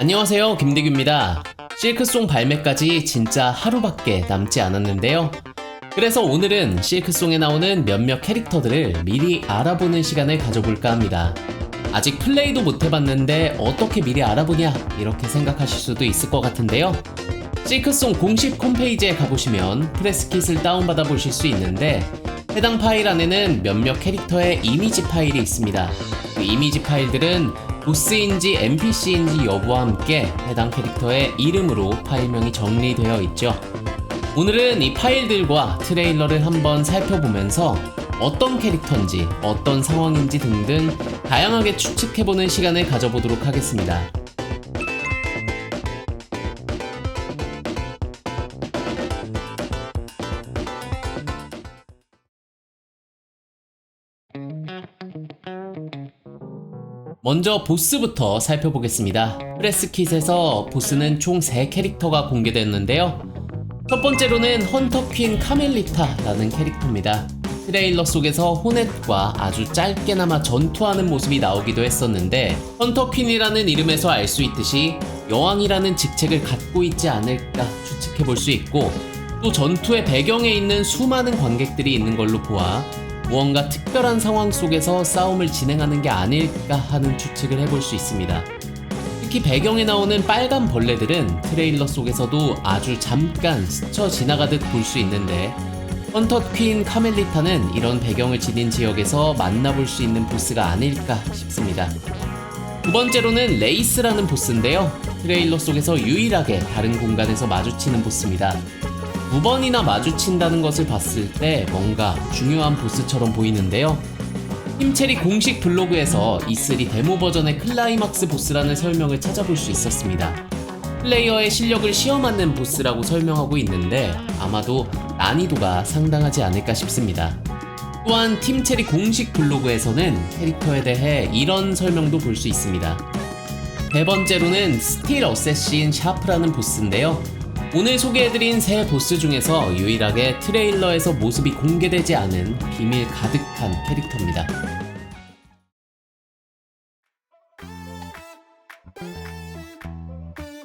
안녕하세요 김대규입니다. 실크송 발매까지 진짜 하루밖에 남지 않았는데요. 그래서 오늘은 실크송에 나오는 몇몇 캐릭터들을 미리 알아보는 시간을 가져볼까 합니다. 아직 플레이도 못 해봤는데 어떻게 미리 알아보냐 이렇게 생각하실 수도 있을 것 같은데요. 실크송 공식 홈페이지에 가보시면 프레스킷을 다운받아 보실 수 있는데 해당 파일 안에는 몇몇 캐릭터의 이미지 파일이 있습니다. 그 이미지 파일들은 보스인지 NPC인지 여부와 함께 해당 캐릭터의 이름으로 파일명이 정리되어 있죠. 오늘은 이 파일들과 트레일러를 한번 살펴보면서 어떤 캐릭터인지 어떤 상황인지 등등 다양하게 추측해보는 시간을 가져보도록 하겠습니다. 먼저 보스부터 살펴보겠습니다. 프레스킷에서 보스는 총 3캐릭터가 공개됐는데요. 첫 번째로는 헌터 퀸 카멜리타라는 캐릭터입니다. 트레일러 속에서 호넷과 아주 짧게나마 전투하는 모습이 나오기도 했었는데 헌터 퀸이라는 이름에서 알 수 있듯이 여왕이라는 직책을 갖고 있지 않을까 추측해 볼 수 있고 또 전투의 배경에 있는 수많은 관객들이 있는 걸로 보아 무언가 특별한 상황 속에서 싸움을 진행하는 게 아닐까 하는 추측을 해볼 수 있습니다. 특히 배경에 나오는 빨간 벌레들은 트레일러 속에서도 아주 잠깐 스쳐 지나가듯 볼 수 있는데 헌터 퀸 카멜리타는 이런 배경을 지닌 지역에서 만나볼 수 있는 보스가 아닐까 싶습니다. 두 번째로는 레이스라는 보스인데요. 트레일러 속에서 유일하게 다른 공간에서 마주치는 보스입니다. 두 번이나 마주친다는 것을 봤을 때 뭔가 중요한 보스처럼 보이는데요. 힘체리 공식 블로그에서 E3 데모 버전의 클라이막스 보스라는 설명을 찾아볼 수 있었습니다. 플레이어의 실력을 시험하는 보스라고 설명하고 있는데 아마도 난이도가 상당하지 않을까 싶습니다. 또한 팀체리 공식 블로그에서는 캐릭터에 대해 이런 설명도 볼 수 있습니다. 네 번째로는 스틸 어세신 샤프라는 보스인데요. 오늘 소개해드린 세 보스 중에서 유일하게 트레일러에서 모습이 공개되지 않은 비밀 가득한 캐릭터입니다.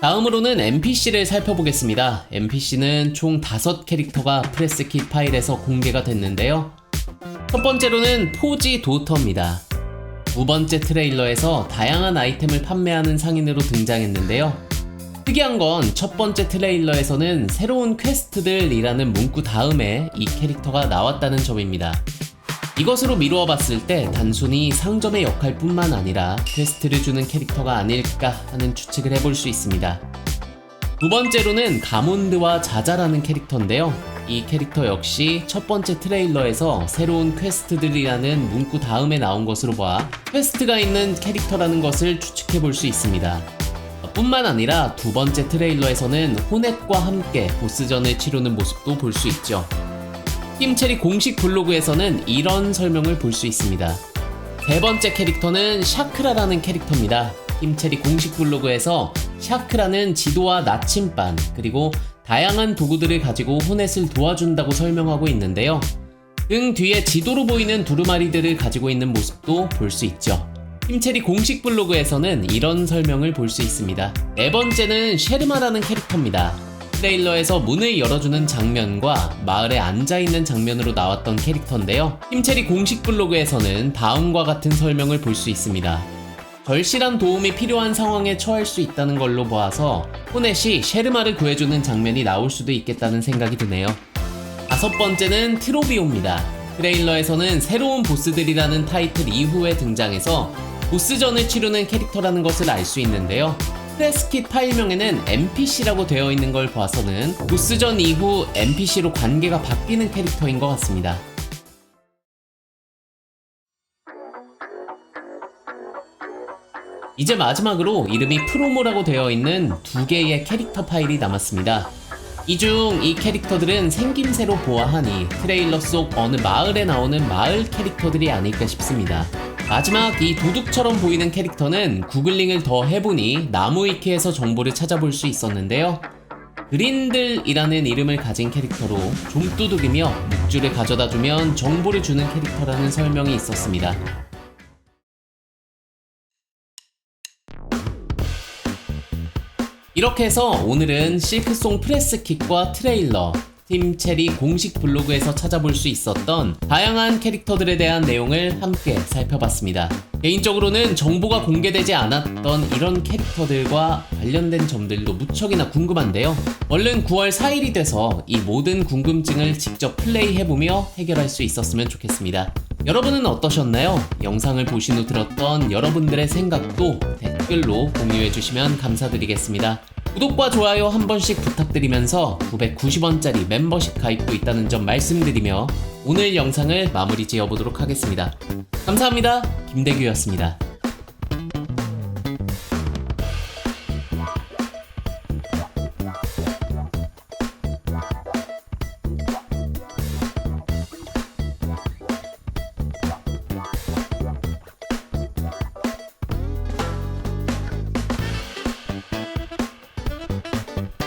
다음으로는 NPC를 살펴보겠습니다. NPC는 총 5캐릭터가 프레스킷 파일에서 공개가 됐는데요. 첫 번째로는 포지 도터입니다. 두 번째 트레일러에서 다양한 아이템을 판매하는 상인으로 등장했는데요. 특이한 건 첫 번째 트레일러에서는 새로운 퀘스트들이라는 문구 다음에 이 캐릭터가 나왔다는 점입니다. 이것으로 미루어 봤을 때 단순히 상점의 역할뿐만 아니라 퀘스트를 주는 캐릭터가 아닐까 하는 추측을 해볼 수 있습니다. 두 번째로는 가몬드와 자자라는 캐릭터인데요. 이 캐릭터 역시 첫 번째 트레일러에서 새로운 퀘스트들이라는 문구 다음에 나온 것으로 봐 퀘스트가 있는 캐릭터라는 것을 추측해 볼 수 있습니다. 뿐만 아니라 두 번째 트레일러에서는 호넷과 함께 보스전을 치르는 모습도 볼 수 있죠. 팀체리 공식 블로그에서는 이런 설명을 볼 수 있습니다. 세 번째 캐릭터는 샤크라라는 캐릭터입니다. 팀체리 공식 블로그에서 샤크라는 지도와 나침반 그리고 다양한 도구들을 가지고 호넷을 도와준다고 설명하고 있는데요. 등 뒤에 지도로 보이는 두루마리들을 가지고 있는 모습도 볼 수 있죠. 힘체리 공식 블로그에서는 이런 설명을 볼 수 있습니다. 네 번째는 쉐르마라는 캐릭터입니다. 트레일러에서 문을 열어주는 장면과 마을에 앉아있는 장면으로 나왔던 캐릭터인데요. 힘체리 공식 블로그에서는 다음과 같은 설명을 볼 수 있습니다. 절실한 도움이 필요한 상황에 처할 수 있다는 걸로 보아서 호넷이 쉐르마를 구해주는 장면이 나올 수도 있겠다는 생각이 드네요. 다섯 번째는 트로비오입니다. 트레일러에서는 새로운 보스들이라는 타이틀 이후에 등장해서 보스전을 치르는 캐릭터라는 것을 알 수 있는데요. 프레스킷 파일명에는 NPC라고 되어 있는 걸 봐서는 보스전 이후 NPC로 관계가 바뀌는 캐릭터인 것 같습니다. 이제 마지막으로 이름이 프로모라고 되어 있는 두 개의 캐릭터 파일이 남았습니다. 이 중 이 캐릭터들은 생김새로 보아하니 트레일러 속 어느 마을에 나오는 마을 캐릭터들이 아닐까 싶습니다. 마지막 이 도둑처럼 보이는 캐릭터는 구글링을 더 해보니 나무위키에서 정보를 찾아볼 수 있었는데요. 그린들이라는 이름을 가진 캐릭터로 좀두둑이며 묵주를 가져다 주면 정보를 주는 캐릭터라는 설명이 있었습니다. 이렇게 해서 오늘은 실크송 프레스킷과 트레일러, 팀 체리 공식 블로그에서 찾아볼 수 있었던 다양한 캐릭터들에 대한 내용을 함께 살펴봤습니다. 개인적으로는 정보가 공개되지 않았던 이런 캐릭터들과 관련된 점들도 무척이나 궁금한데요. 얼른 9월 4일이 돼서 이 모든 궁금증을 직접 플레이해보며 해결할 수 있었으면 좋겠습니다. 여러분은 어떠셨나요? 영상을 보신 후 들었던 여러분들의 생각도 댓글로 공유해주시면 감사드리겠습니다. 구독과 좋아요 한 번씩 부탁드리면서 990원짜리 멤버십 가입도 있다는 점 말씀드리며 오늘 영상을 마무리 지어보도록 하겠습니다. 감사합니다. 김대규였습니다.